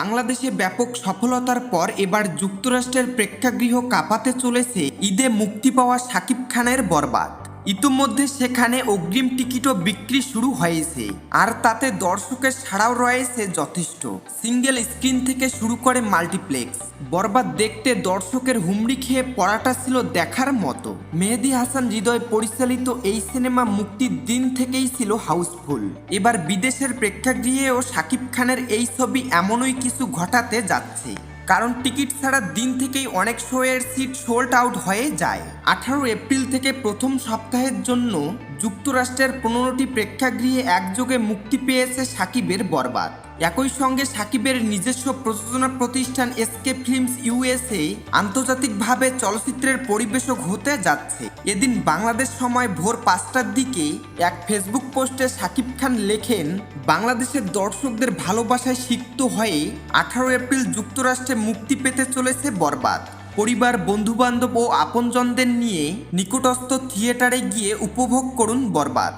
বাংলাদেশে ব্যাপক সফলতার পর এবার যুক্তরাষ্ট্রের প্রেক্ষাগৃহ কাঁপাতে চলেছে ঈদে মুক্তি পাওয়া শাকিব খানের বরবাদ। ইতোমধ্যে সেখানে অগ্রিম টিকিটও বিক্রি শুরু হয়েছে। আর তাতে দর্শকের ছাড়াও রয়েছে যথেষ্ট। সিঙ্গেল স্ক্রিন থেকে শুরু করে মাল্টিপ্লেক্স। বরবাদ দেখতে দর্শকের হুমড়ি খেয়ে পড়াটা ছিল দেখার মতো। মেহেদি হাসান হৃদয় পরিচালিত এই সিনেমা মুক্তির দিন থেকেই ছিল হাউসফুল। এবার বিদেশের প্রেক্ষাগৃহেও শাকিব খানের এই ছবি এমনই কিছু ঘটাতে যাচ্ছে। কারণ টিকিট ছাড়া দিন থেকেই অনেক শোয়ের সিট সোল্ড আউট হয়ে যায়। আঠারো এপ্রিল থেকে প্রথম সপ্তাহের জন্য যুক্তরাষ্ট্রের পনেরোটি প্রেক্ষাগৃহে একযোগে মুক্তি পেয়েছে সাকিবের বরবাদ। একই সঙ্গে সাকিবের নিজস্ব প্রযোজনা প্রতিষ্ঠান এসকে ফিল্মস ইউএসএ আন্তর্জাতিকভাবে চলচ্চিত্রের পরিবেশক হতে যাচ্ছে। এদিন বাংলাদেশ সময় ভোর পাঁচটার দিকে এক ফেসবুক পোস্টে সাকিব খান লেখেন, বাংলাদেশের দর্শকদের ভালোবাসায় সিক্ত হয়ে আঠারো এপ্রিল যুক্তরাষ্ট্রে মুক্তি পেতে চলেছে বরবাদ। পরিবার বন্ধুবান্ধব ও আপনজনদের নিয়ে নিকটস্থ থিয়েটারে গিয়ে উপভোগ করুন বরবাদ।